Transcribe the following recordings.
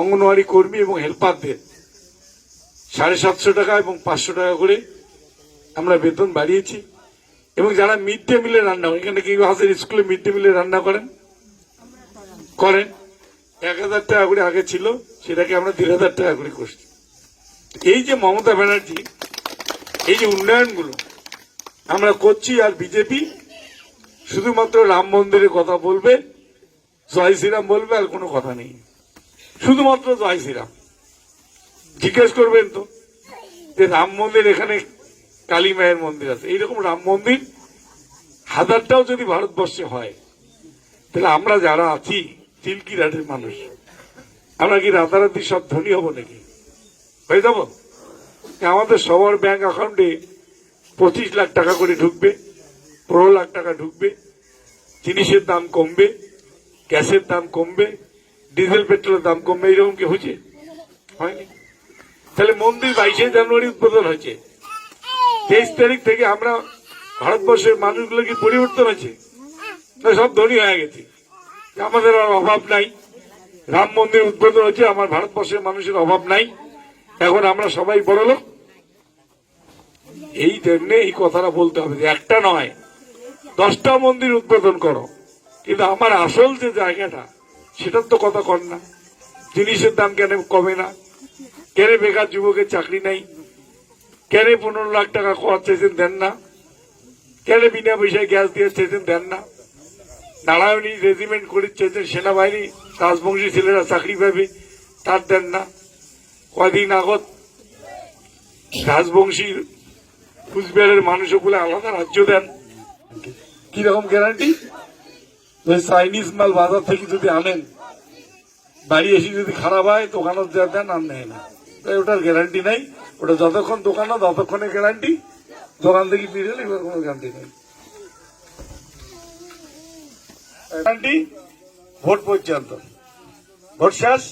অঙ্গনওয়াড়ি কর্মী এবং হেল্পারদের। সাড়ে সাতশো টাকা এবং পাঁচশো টাকা করে আমরা বেতন বাড়িয়েছি। এবং যারা মিড ডে মিলে রান্না করেন, এখানে কেউ হাজার স্কুলে মিড ডে মিলে রান্না করেন করেন। এক হাজার টাকা করে আগে ছিল, সেটাকে আমরা দেড় হাজার টাকা করে করছি। এই যে মমতা ব্যানার্জি, এই যে উন্নয়নগুলো আমরা করছি আর বিজেপি শুধুমাত্র রাম মন্দিরের কথা বলবে, জয় শ্রীরাম বলবে আর কোনো কথা নেই। শুধুমাত্র জয় শ্রীরাম জিজ্ঞেস করবেন তো, যে রাম মন্দির এখানে কালী মায়ের মন্দির আছে। এইরকম রাম মন্দির হাজারটাও যদি ভারতবর্ষে হয়, তাহলে আমরা যারা আছি চিলকিরাটের মানুষ, আমরা কি রাতারাতি সব ধনী হব নাকি? হয়ে যাব? আমাদের সবার ব্যাংক অ্যাকাউন্টে পঁচিশ লাখ টাকা করে ঢুকবে, পনেরো লাখ টাকা ঢুকবে, জিনিসের দাম কমবে, গ্যাসের দাম কমবে ডিজেল, পেট্রোলের দাম কমবে, এইরকম কি হয়েছে হয়নি। তাহলে মন্দির বাইশে জানুয়ারি উদ্বোধন হয়েছে তেইশ তারিখ থেকে আমরা ভারতবর্ষের মানুষগুলো কি পরিবর্তন হয়েছে সব ধনী হয়ে গেছে। আমাদের আর অভাব নাই। রাম মন্দির উদ্বোধন হয়েছে আমার ভারতবর্ষের মানুষের অভাব নাই। এখন আমরা সবাই বড় লোক। এই জন্য এই কথাটা বলতে হবে যে, একটা নয়, দশটা মন্দির উদ্বোধন করো। কিন্তু আমার আসল যে জায়গাটা সেটার তো কথা কর না। জিনিসের দাম কেন কমে না? কেন বেকার যুবকের চাকরি নাই? কেন পনেরো লাখ টাকা খরচ চেয়েছেন দেন না? কেন বিনা পয়সায় গ্যাস দিয়ে চেয়েছেন দেন না? নারায়ণী রেজিমেন্ট করে চেয়েছেন সেনাবাহিনী, রাজবংশী ছেলেরা চাকরি পাবে, তার দেন না। কদিন আগত রাজবংশী কুচবিহারের মানুষও বলে আলাদা রাজ্য দেন। কীরকম গ্যারান্টি চাইনিজ মাল বাজার থেকে যদি আনেন, বাড়ি এসে যদি খারাপ হয় দোকানত যা দেন আর নেয় না। তাই ওটার গ্যারান্টি নাই। ওটা যতক্ষণ দোকানও ততক্ষণে গ্যারান্টি দোকান থেকে ফিরে কোনো গ্যারান্টি নেই। গ্যারান্টি ভোট পর্যন্ত। ভোট শেষ,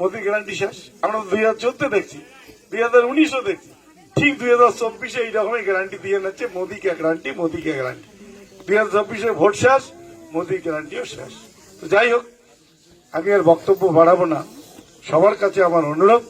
মোদী গ্যারান্টি শেষ। আমরা দুই হাজার চোদ্দ দেখছি, দুই হাজার উনিশও দেখছি। ঠিক দুই হাজার চব্বিশে এইরকমই গ্যারান্টি দিয়ে নিচ্ছে। মোদীকে গ্যারান্টি মোদীকে গ্যারান্টি দুই হাজার চব্বিশে ভোট শেষ মোদী গ্যারান্টিও শেষ। তো যাই হোক, আগে আর বক্তব্য বাড়াবো না। সবার কাছে আমার অনুরোধ